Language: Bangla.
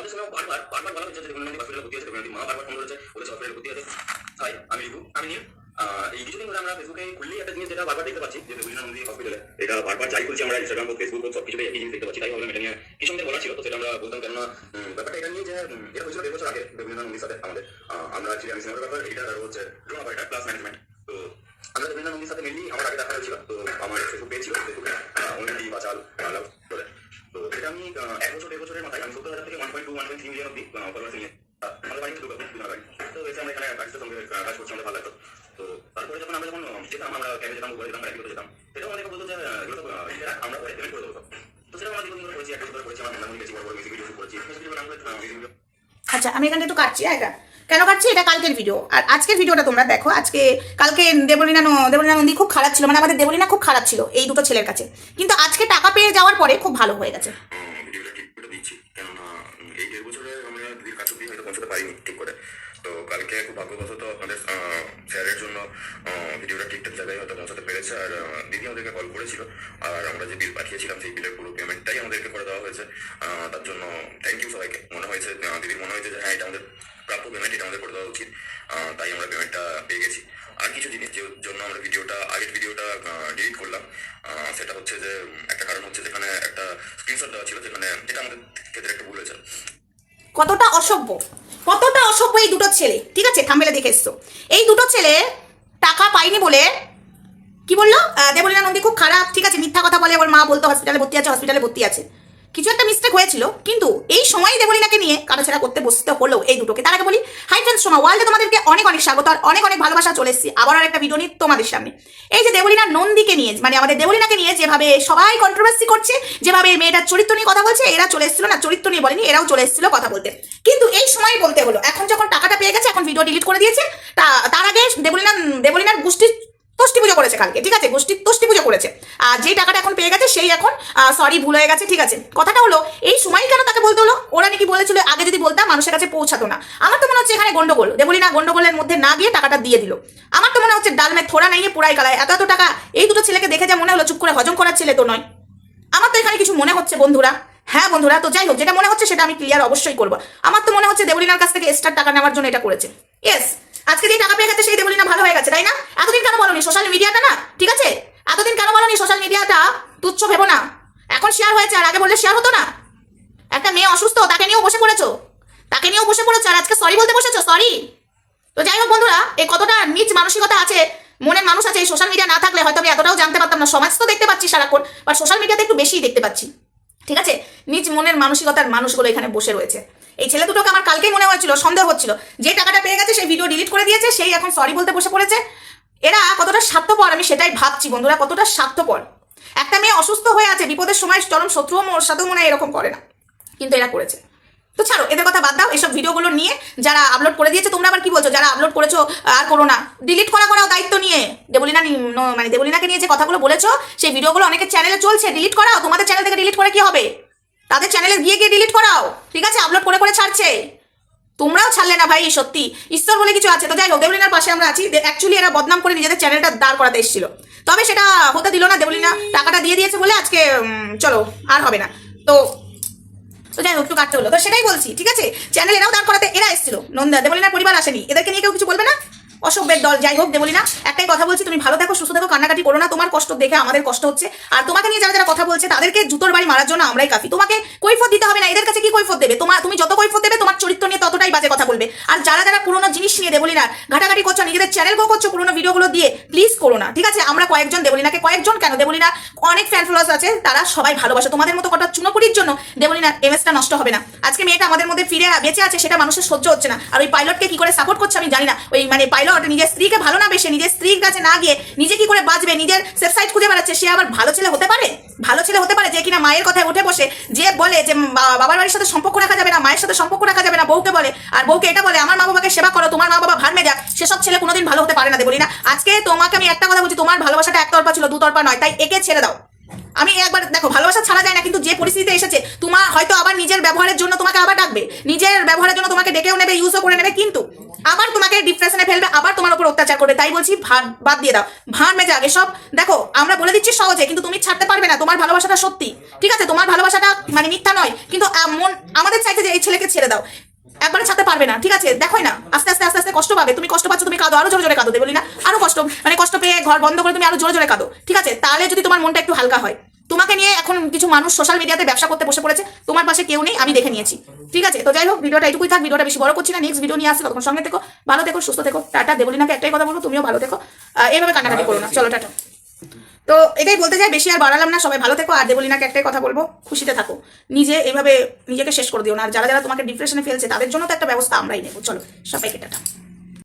আমাদের সঙ্গে বারবার বারবার বলা হচ্ছে যে দেবনাথ হসপিটালে ভর্তি আছে দেবনাথ মা বারবার ফোন করেছে বলেছে হসপিটালে ভর্তি আছে হাই আমি রিভু আমি আহ, এই কিছুদিন ধরে আমরা ফেসবুকে খুললেই একটা জিনিস যেটা বারবার দেখতে পাচ্ছি যে দেবনাথ নন্দী হসপিটালে এটা বারবার যাই করছি আমরা ইনস্টাগ্রাম হোক ফেসবুক সব কিছুতে একই জিনিস দেখতে পাচ্ছি তাই ভাবলাম এটা নিয়ে কি সঙ্গে বলা ছিল তো সেটা আমরা বলতাম কেননা ব্যাপারটা এটা নিয়ে যে এটা হয়েছিল দেড় বছর আগে দেবনাথ নন্দীর সাথে আমাদের। আমরা আমি সিনেমার ব্যাপার এটা হচ্ছে ড্রামা ফাইটার ক্লাস ম্যানেজমেন্ট তো তারপরে যখন আমরা যখন যেতাম আমরা ক্যাবে যেতাম যেতাম যেতাম আমাদেরকে বলতো যে আমরা করে দেবো তো সেটা করেছি এক বছর ধরে করেছি আমার মনে গেছি বড় বড় মিউজিক ভিডিও করেছি করে আচ্ছা আমি এখানে একটু কাটছি হ্যাঁ কেন কাটছি? এটা কালকের ভিডিও আর আজকের ভিডিওটা তোমরা দেখো, আজকে কালকে দেবলীনা দেবলীনা নন্দী খুব খারাপ ছিল মানে আমাদের দেবলীনা খুব খারাপ ছিল এই দুটো ছেলের কাছে। কিন্তু আজকে টাকা পেয়ে যাওয়ার পরে খুব ভালো হয়ে গেছে। এই দেড় বছরে আমরা দিদির কাছে অব্দি হয়তো পৌঁছতে পারিনি ঠিক করে। তো কালকে খুব ভাগ্যবশত আপনাদের স্যারের জন্য ভিডিওটা ঠিকঠাক জায়গায় হয়তো পৌঁছাতে পেরেছে আর দিদি আমাদেরকে কল করেছিল আর আমরা যে বিল পাঠিয়েছিলাম সেই বিলের পুরো পেমেন্টটাই আমাদেরকে করে দেওয়া হয়েছে। তার জন্য থ্যাংক ইউ সবাইকে। মনে হয়েছে দিদির মনে হয়েছে যে হ্যাঁ এটা আমাদের প্রাপ্য পেমেন্ট এটা আমাদের করে দেওয়া উচিত। তাই আমরা পেমেন্টটা পেয়ে গেছি। আর কিছু জিনিস যে জন্য আমরা ভিডিওটা, আগের ভিডিওটা ডিলিট করলাম সেটা হচ্ছে যে একটা কারণ হচ্ছে যেখানে একটা স্ক্রিনশট দেওয়া ছিল যেখানে আমাদের ক্ষেত্রে একটা ভুল হয়েছে। কতটা অসভ্য কতটা অসভ্য এই দুটো ছেলে, ঠিক আছে? থামবেলে দেখে এসছো। এই দুটো ছেলে টাকা পায়নি বলে, কি বলল? দেবলীনা নন্দী খুব খারাপ, ঠিক আছে? মিথ্যা কথা বলে, ওর মা বলতো হসপিটালে ভর্তি আছে হসপিটালে ভর্তি আছে। কিছু একটা মিস্টেক হয়েছিল, কিন্তু এই সময়ই দেবলীনাকে নিয়ে কাটাছেড়া করতে বসতে হলো এই দুটোকে। তার আগে বলি হাই ফ্রেন্ডস সোমা ওয়ার্ল্ডে তোমাদেরকে অনেক অনেক স্বাগত আর অনেক অনেক ভালোবাসা চলে এসেছি। আবার আর একটা ভিডিও নিয়ে তোমাদের সামনে। এই যে দেবলীনা নন্দীকে নিয়ে মানে আমাদের দেবলীনাকে নিয়ে যেভাবে সবাই কন্ট্রোভার্সি করছে, যেভাবে এই মেয়েটার চরিত্র নিয়ে কথা বলছে, এরা চলে এসেছিল না, চরিত্র নিয়ে বলেনি, এরাও চলে এসেছিল কথা বলতে। কিন্তু এই সময় বলতে হলো, এখন যখন টাকাটা পেয়ে গেছে, এখন ভিডিও ডিলিট করে দিয়েছে, তা- তার আগে দেবলীনা দেবলীনার গোষ্ঠীর পুজো করেছে কালকে, ঠিক আছে? গোষ্ঠীর তোষ্টি পুজো করেছে। আর যেই টাকাটা এখন পেয়ে গেছে, সেই এখন সরি ভুল হয়ে গেছে, ঠিক আছে? কথাটা হলো, এই সময় কেন তাকে বলতে হলো? ওরা নাকি বলেছিল, আগে যদি বলতাম, মানুষের কাছে পৌঁছাতো না। আমার তো মনে হচ্ছে এখানে গন্ডগোল। দেবলিনা গন্ডগোলের মধ্যে না গিয়ে টাকাটা দিয়ে দিল। আমার তো মনে হচ্ছে ডালমে থোড়া নাই পুরাই কালায়। এত এত টাকা, এই দুটো ছেলেকে দেখে যা মনে হলো, চুপ করে হজম করার ছেলে তো নয়। আমার তো এখানে কিছু মনে হচ্ছে, বন্ধুরা। হ্যাঁ বন্ধুরা, তো যাই হোক, যেটা মনে হচ্ছে সেটা আমি ক্লিয়ার অবশ্যই করব। আমার তো মনে হচ্ছে দেবলিনার কাছ থেকে এক্সট্রা টাকা নেওয়ার জন্য এটা করেছে। ইয়েস আজকে যে টাকা পেয়ে গেছে, সেই দেবলিনা ভালো হয়ে গেছে, তাই না? এতদিন বলনি সোশ্যাল মিডিয়াটা না, ঠিক আছে? এতদিন কেন বলনি সোশ্যাল মিডিয়াটা তুচ্ছ ভেবো না। এখন শেয়ার হয়েছে, আর আগে বললে শেয়ার হতো না। একটা মেয়ে অসুস্থ, তাকে নিয়েও বসে পড়েছো। তাকে নিয়েও বসে পড়েছো, আর আজকে সরি বলতে বসেছো? সরি তো যাই হোক বন্ধুরা, এই কতটা নিচ মানসিকতা আছে, মনের মানুষ আছে, এই সোশ্যাল মিডিয়া না থাকলে হয়তো আমি এতটাও জানতে পারতাম না। সমাজ তো দেখতে পাচ্ছি সারাক্ষণ বাট সোশ্যাল মিডিয়াতে একটু বেশিই দেখতে পাচ্ছি। ঠিক আছে? নিজ মনের মানসিকতার মানুষগুলো এখানে বসে রয়েছে। এই ছেলে দুটোকে আমার কালকেই মনে হয়েছিল, সন্দেহ হচ্ছিল। যে টাকাটা পেয়ে গেছে, সেই ভিডিও ডিলিট করে দিয়েছে, সেই এখন সরি বলতে বসে পড়েছে। এরা কতটা স্বার্থপর, আমি সেটাই ভাবছি বন্ধুরা, কতটা স্বার্থপর। একটা মেয়ে অসুস্থ হয়ে আছে, বিপদের সময় চরম শত্রুও ওর সাথেও মনে হয় এরকম করে না। কিন্তু এরা করেছে। তো ছাড়ো, এদের কথা বাদ দাও, এসব ভিডিওগুলো নিয়ে যারা আপলোড করে দিয়েছে, তোমরা আবার কি বলছো? যারা আপলোড করেছ, আর করো না। ডিলিট করা করাও দায়িত্ব নিয়ে। দেবলিনা মানে দেবলিনাকে নিয়ে যে কথাগুলো বলেছ, সেই ভিডিওগুলো অনেকের চ্যানেলে চলছে ডিলিট করাও, তোমাদের চ্যানেল থেকে ডিলিট করে কি হবে? তাদের চ্যানেলে গিয়ে গিয়ে ডিলিট করাও। ঠিক আছে? আপলোড করে করে ছাড়ছে। তোমরাও ছাড়লে না ভাই, সত্যি। ঈশ্বর বলে কিছু আছে। তো যাই হোক, দেবলিনার পাশে আমরা আছি। অ্যাকচুয়ালি এরা বদনাম করে নিজেদের চ্যানেলটা দাঁড় করাতে এসেছিল। তবে সেটা হতে দিল না দেবলিনা। টাকাটা দিয়ে দিয়েছে বলে আজকে চলো, আর হবে না। তো তো যাই হোক, একটু কাটতে হলো। তো সেটাই বলছি, ঠিক আছে? চ্যানেল এরাও দাঁড় করাতে, এরা এসেছিল। নন্দা দেবলিনার পরিবার আসেনি। এদেরকে নিয়ে কেউ কিছু বলবে না? অসভ্যের দল, যাই হোক, দেবলিনা, একটাই কথা বলছি, তুমি ভালো থাকো, সুস্থ থাকো, কান্নাকাটি করো না, তোমার কষ্ট দেখে আমাদের কষ্ট হচ্ছে। আর তোমাকে নিয়ে যারা যারা কথা বলছে, তাদেরকে জুতোর বাড়ি মারার জন্য আমরাই কাফি। তোমাকে কৈফত দিতে হবে না, এদের কাছে কি কৈফত দেবে? তোমার তুমি যত কৈফত দেবে, তোমার চরিত্র নিয়ে ততটাই বাজে কথা বলবে। আর যারা যারা পুরোনো জিনিস নিয়ে দেবলিনা ঘাটাঘাটি করছ, নিজেদের চ্যানেল গো করছ, পুরোনো ভিডিওগুলো দিয়ে প্লিজ করো না, ঠিক আছে? আমরা কয়েকজন দেবলিনাকে, কয়েকজন কেন? দেবলিনা, অনেক ফ্যান ফলোয়ার্স আছে, তারা সবাই ভালোবাসে। তোমাদের মতো কটা চুনোপুরির জন্য দেবলিনার এমএসটা নষ্ট হবে না। আজকে মেয়েটা আমাদের মধ্যে ফিরে বেঁচে আছে, সেটা মানুষের সহ্য হচ্ছে না। আর ওই পাইলটকে কি করে সাপোর্ট করছে আমি জানি না। ওই মানে পাইলট নিজের স্ত্রীকে ভালো না বেসে নিজের স্ত্রীর কাছে না গিয়ে নিজে কি করে বাঁচবে, নিজের সেফ সাইড খুঁজে বেড়াচ্ছে, সে আবার ভালো ছেলে হতে পারে? ভালো ছেলে হতে পারে যে কিনা মায়ের কথায় উঠে বসে, যে বলে যে বাবার বাড়ির সাথে সম্পর্ক রাখা যাবে না, মায়ের সাথে সম্পর্ক রাখা যাবে না, বউকে বলে। আর বউকে এটা বলে, আমার মা বাবাকে সেবা করো, তোমার মা বাবা ভার মেজাক, সেসব ছেলে কোনোদিন ভালো হতে পারে না বলি না। আজকে তোমাকে আমি একটা কথা বলছি, তোমার ভালোবাসাটা একতরফা ছিল, দুতরফা নয়, তাই একে ছেড়ে দাও। আমি একবার, দেখো, ভালোবাসা ছাড়া যায় না, কিন্তু যে পরিস্থিতিতে এসেছে হয়তো আবার নিজের ব্যবহারের জন্য তোমাকে আবার ডাকবে। নিজের ব্যবহারের জন্য তোমাকে ডেকেও নেবে ইউজও করে নেবে, কিন্তু আবার তোমাকে ডিপ্রেশনে ফেলবে, আবার তোমার উপর অত্যাচার করবে। তাই বলছি ভার বাদ দিয়ে দাও। ভার মেজে, আগে সব দেখো, আমরা বলে দিচ্ছি সহজে, কিন্তু তুমি ছাড়তে পারবে না। তোমার ভালোবাসাটা সত্যি। ঠিক আছে, তোমার ভালোবাসাটা মানে মিথ্যা নয়, কিন্তু এমন, আমাদের চাইতে যে এই ছেলেকে ছেড়ে দাও একবারে ছাড়তে পারবে না। ঠিক আছে, দেখোই না, আস্তে আস্তে আস্তে আস্তে কষ্ট পাবে। তুমি কষ্ট পাচ্ছ, তুমি কাঁদো, আরও জোরে জোরে কাঁদো বলি না আরও কষ্ট মানে কষ্ট পেয়ে ঘর বন্ধ করে তুমি আরও জোরে জোরে কাঁদো। ঠিক আছে, তাহলে যদি তোমার মনটা একটু হালকা হয়, তোমাকে নিয়ে এখন কিছু মানুষ সোশ্যাল মিডিয়াতে ব্যবসা করতে বসে পড়েছে তোমার পাশে কেউ নেই, আমি দেখে নিয়েছি। ঠিক আছে? তো যাই হোক, ভিডিওটা এটুকুই থাক, ভিডিওটা বেশি বড় করছি না। নেক্সট ভিডিও নিয়ে আসছি তখন সঙ্গে থেকো, ভালো থেকো, সুস্থ থেকো। টাটা, দেবলিনাকে একটাই কথা বলব, তুমিও ভালো থেকো। এইভাবে কান্নাকাটি করো না। চলো, টাটা। তো এটাই বলতে চাই, বেশি আর বাড়ালাম না, সবাই ভালো থেকো, আর দেবলিনাকে একটাই কথা বলব, খুশিতে থাকো। নিজে এইভাবে নিজেকে শেষ করে দিও না, আর যারা যারা তোমাকে ডিপ্রেশনে ফেলছে, তাদের জন্য তো একটা ব্যবস্থা আমরাই নেব। চলো, সবাইকে টাটা।